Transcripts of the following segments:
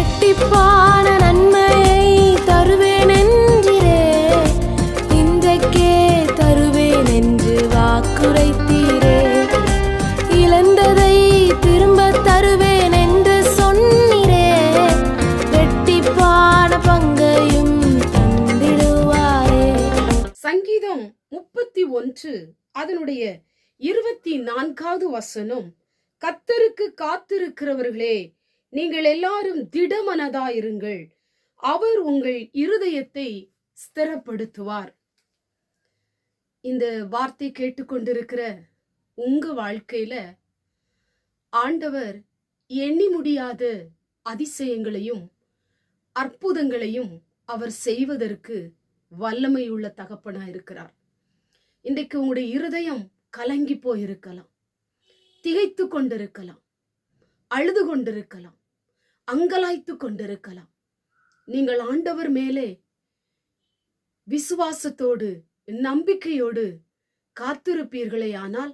இரட்டிப்பான நன்மையை தருவேன் என்றிரே இன்றைக்கே தருவேன் என்று வாக்குரைத்தீரே. இழந்ததை திரும்ப தருவேன் என்று சொன்னிரே. இரட்டிப்பான பங்கையும் தந்திடுவாரே. சங்கீதம் முப்பத்தி ஒன்று அதனுடைய இருபத்தி நான்காவது வசனம். கத்தருக்கு காத்திருக்கிறவர்களே நீங்கள் எல்லாரும் திடமனதாயிருங்கள். அவர் உங்கள் இருதயத்தை ஸ்திரப்படுத்துவார். இந்த வார்த்தை கேட்டுக்கொண்டிருக்கிற உங்க வாழ்க்கையில ஆண்டவர் எண்ணி முடியாத அதிசயங்களையும் அற்புதங்களையும் அவர் செய்வதற்கு வல்லமையுள்ள தகப்பனா இருக்கிறார். இன்றைக்கு உங்களுடைய இருதயம் கலங்கி போயிருக்கலாம். திகைத்து கொண்டிருக்கலாம். அழுது கொண்டிருக்கலாம். அங்கலாய்த்து கொண்டிருக்கலாம். நீங்கள் ஆண்டவர் மேலே விசுவாசத்தோடு நம்பிக்கையோடு காத்திருப்பீர்களே ஆனால்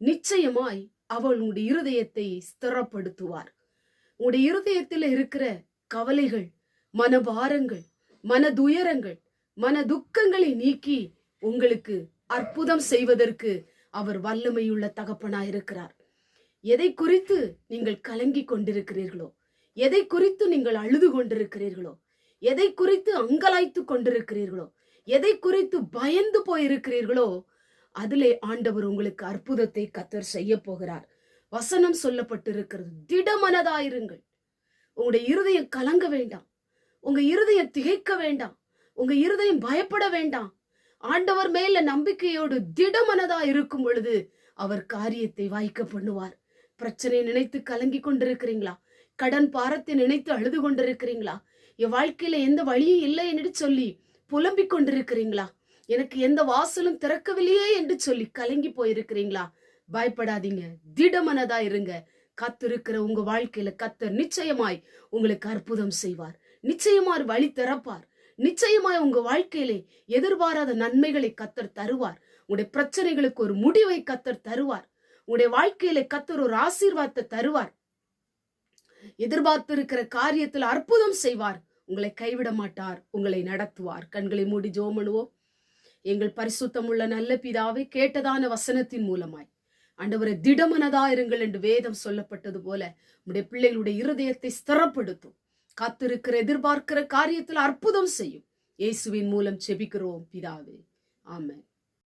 நிச்சயமாய் அவள் உங்களுடைய இருதயத்தை ஸ்திரப்படுத்துவார். உங்களுடைய இருதயத்தில் இருக்கிற கவலைகள் மனபாரங்கள் மனதுயரங்கள் மன துக்கங்களை நீக்கி உங்களுக்கு அற்புதம் செய்வதற்கு அவர் வல்லமையுள்ள தகப்பனாயிருக்கிறார். எதை குறித்து நீங்கள் கலங்கி கொண்டிருக்கிறீர்களோ எதை குறித்து நீங்கள் அழுது கொண்டிருக்கிறீர்களோ எதை குறித்து அங்கலாய்த்து கொண்டிருக்கிறீர்களோ எதை குறித்து பயந்து போயிருக்கிறீர்களோ அதிலே ஆண்டவர் உங்களுக்கு அற்புதத்தை கத்தர் செய்ய போகிறார். வசனம் சொல்லப்பட்டிருக்கிறது. திடமனதாயிருங்கள். உங்களுடைய இருதயம் கலங்க வேண்டாம். உங்க இருதயம் திகைக்க வேண்டாம். உங்க இருதயம் பயப்பட வேண்டாம். ஆண்டவர் மேல நம்பிக்கையோடு திடமனதா இருக்கும் பொழுது அவர் காரியத்தை வாய்க்க பண்ணுவார். பிரச்சனை நினைத்து கலங்கி கொண்டிருக்கிறீங்களா? கடன் பாரத்தை நினைத்து அழுது கொண்டிருக்கிறீங்களா? என் வாழ்க்கையில எந்த வழியும் இல்லை என்று சொல்லி புலம்பிக் கொண்டிருக்கிறீங்களா? எனக்கு எந்த வாசலும் திறக்கவில்லையே என்று சொல்லி கலங்கி போயிருக்கிறீங்களா? பயப்படாதீங்க. திடமனதா இருங்க. கத்திருக்கிற உங்க வாழ்க்கையில கத்தர் நிச்சயமாய் உங்களுக்கு அற்புதம் செய்வார். நிச்சயமாய் வழி திறப்பார். நிச்சயமாய் உங்க வாழ்க்கையிலே எதிர்பாராத நன்மைகளை கத்தர் தருவார். உங்களுடைய பிரச்சனைகளுக்கு ஒரு முடிவை கத்தர் தருவார். உங்களுடைய வாழ்க்கையில கத்தர் ஒரு ஆசீர்வாதத்தை தருவார். எதிர்பார்த்திருக்கிற காரியத்தில் அற்புதம் செய்வார். உங்களை கைவிட மாட்டார். உங்களை நடத்துவார். கண்களை மூடி ஜோமனுவோம் எங்கள் பரிசுத்தமுள்ள நல்ல பிதாவை கேட்டதான வசனத்தின் மூலமாய். ஆண்டவரை திடமனதா இருங்கள் என்று வேதம் சொல்லப்பட்டது போல உடைய பிள்ளைகளுடைய இருதயத்தை ஸ்திரப்படுத்தும். காத்திருக்கிற எதிர்பார்க்கிற காரியத்தில் அற்புதம் செய்யும். இயேசுவின் மூலம் செபிக்கிறோம் பிதாவே. ஆமாம்